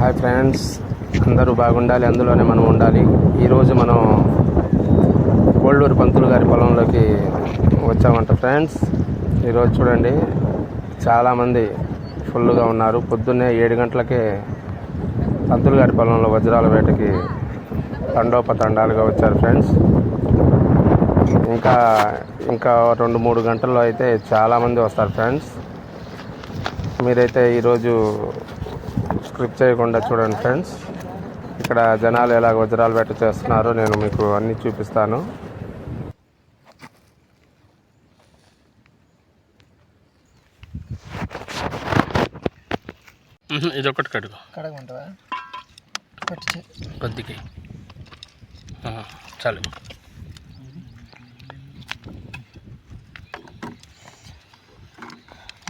Hi friends అందరూ బాగుండాలి అందులోనే మనం ఉండాలి. ఈరోజు మనం కోళ్ళూరు పంతులు గారి పొలంలోకి వచ్చామంట ఫ్రెండ్స్. ఈరోజు చూడండి చాలామంది ఫుల్గా ఉన్నారు. పొద్దున్నే ఏడు గంటలకే పంతులు గారి పొలంలో వజ్రాల వేటకి తండోపతండాలుగా వచ్చారు ఫ్రెండ్స్. ఇంకా ఇంకా రెండు మూడు గంటల్లో అయితే చాలామంది వస్తారు ఫ్రెండ్స్. మీరైతే ఈరోజు స్క్రిప్ట్ చేయకుండా చూడండి ఫ్రెండ్స్ ఇక్కడ జనాలు ఎలా వజ్రాలు వేట చేస్తున్నారో నేను మీకు అన్నీ చూపిస్తాను. ఇది ఒకటి కడుగు. కడగమంటావా? పట్టి కొద్దికి. చాలు.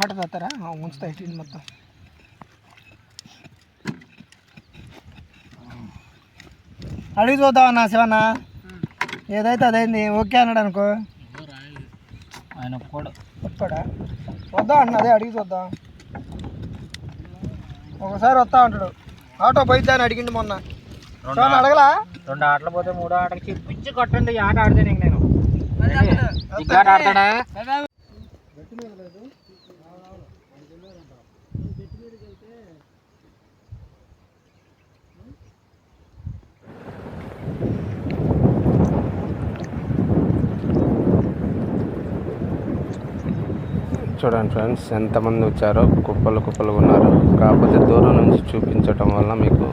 మాట తాతారా ఇటు మొత్తం. అడిగి చూద్దామన్నా శివన్న? ఏదైతే అదైంది ఓకే అన్నాడు అనుకో. ఆయన కూడా వద్దా అన్న అదే అడిగి చూద్దాం. ఒకసారి వస్తా అంటాడు. ఆటో పోయిద్దా అని అడిగిండు మొన్న. అడగలా? రెండు ఆటలు పోతే మూడో ఆటకి చెప్పించి కొట్టండి ఆట ఆడితే నీకు నేను. ఆట ఆడతాడా? చూడండి ఫ్రెండ్స్ ఎంతమంది వచ్చారో కుప్పలు కుప్పలు ఉన్నారు. కాకపోతే దూరం నుంచి చూపించటం వల్ల మీకు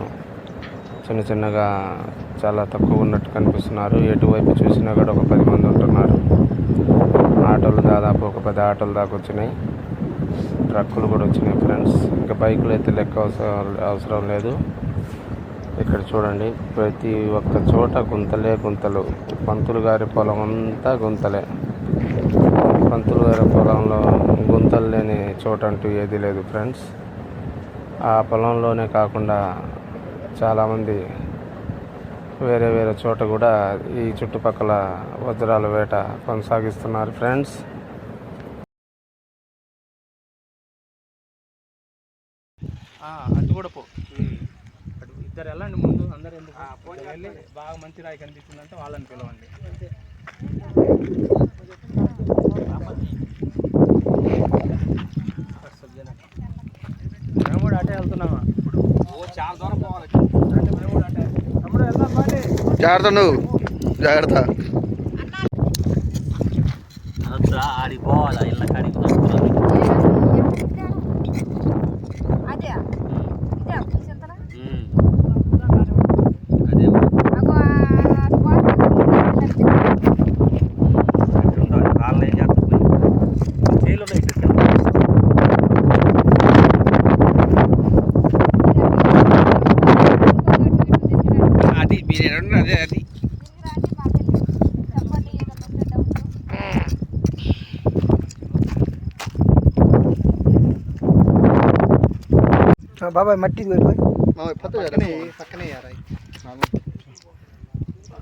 చిన్న చిన్నగా చాలా తక్కువ ఉన్నట్టు కనిపిస్తున్నారు. ఎటువైపు చూసినా కూడా ఒక పది మంది ఉంటున్నారు. ఆటోలు దాదాపు ఒక పది ఆటోలు దాకా వచ్చినాయి. ట్రక్కులు కూడా వచ్చినాయి ఫ్రెండ్స్. ఇంకా బైకులు అయితే లెక్క అవసరం అవసరం లేదు. ఇక్కడ చూడండి ప్రతి ఒక్క చోట గుంతలే గుంతలు. పంతులు గారి పొలం అంతా గుంతలే. పంతులు గారి పొలంలో గుంతలు లేని చోట అంటూ ఏది లేదు ఫ్రెండ్స్. ఆ పొలంలోనే కాకుండా చాలామంది వేరే వేరే చోట కూడా ఈ చుట్టుపక్కల వజ్రాల వేట కొనసాగిస్తున్నారు ఫ్రెండ్స్. అటు కూడా పో. అటు ఇద్దరు వెళ్ళండి ముందు అందరు ఎందుకు? బాగా మంచి రాయి కనిపిస్తుందంటే వాళ్ళని పిలవండి మేము కూడా అటే వెళ్తున్నామా? చాలా దూరం పోవాలి. తమ్ముడు వెళ్దాం బాగా జాగ్రత్త నువ్వు. జాగ్రత్త. ఆడికి పోవాలా ఇళ్ళ మీరు అదే అది చెప్పండి ఏదన్నా డౌట్ బాబాయ్ మట్టి పోయి పక్కనే పక్కనే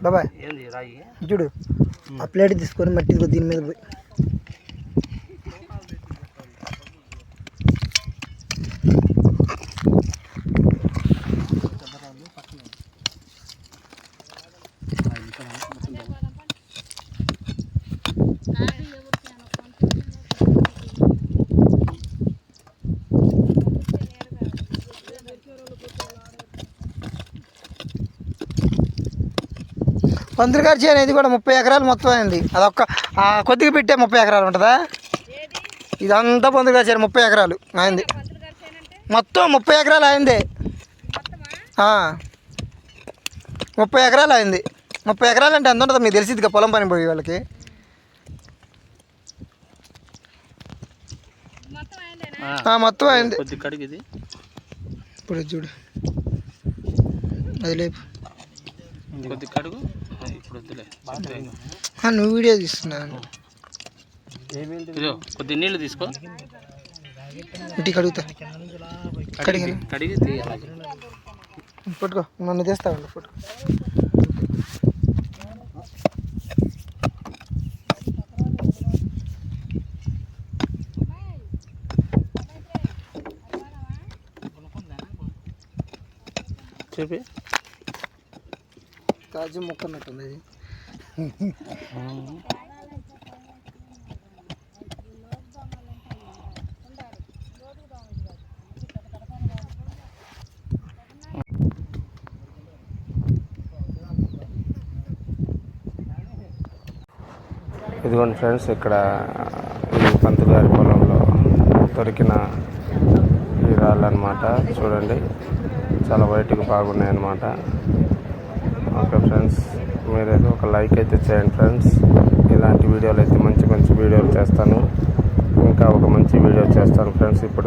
బాబాయ్ ఏంది రాయి చూడు ఆ ప్లేట్ తీసుకొని మట్టి ఇదిగో దీని మీద పోయి పంతులు గారి చేను ఇది కూడా ముప్పై ఎకరాలు మొత్తం అయింది. అదొక్క కొద్దిగా పెట్టే ముప్పై ఎకరాలు ఉంటుందా? ఇదంతా పంతులు గారి చేను ముప్పై ఎకరాలు అయింది. మొత్తం ముప్పై ఎకరాలు అయింది. ముప్పై ఎకరాలు అయింది. ముప్పై ఎకరాలు అంటే ఎంత ఉంటుంది మీకు తెలిసింది ఇక పొలం పని పోయే వాళ్ళకి. మొత్తం అయింది. ఇప్పుడు చూడు. అది లేపు. నువ్వు వీడియో తీస్తున్నాను కొద్ది నీళ్ళు తీసుకో. ఇటు కడుగుతా కడిగి కడిగి తీయాలి పట్టుకో. నన్ను తెస్తావండి పట్టుకో. చూపి. కాజు మొక్క ఉన్నట్టుంది ఇది ఇదిగోండి ఫ్రెండ్స్ ఇక్కడ ఈ పంతుగారి పొలంలో దొరికిన ఈ రాళ్ళు అనమాట చూడండి చాలా వైట్గా బాగున్నాయి అన్నమాట ఓకే ఫ్రెండ్స్ మీరైతే ఒక లైక్ అయితే చేయండి ఫ్రెండ్స్. ఇలాంటి వీడియోలు అయితే మంచి మంచి వీడియోలు చేస్తాను. ఇంకా ఒక మంచి వీడియో చేస్తాను ఫ్రెండ్స్. ఇప్పుడు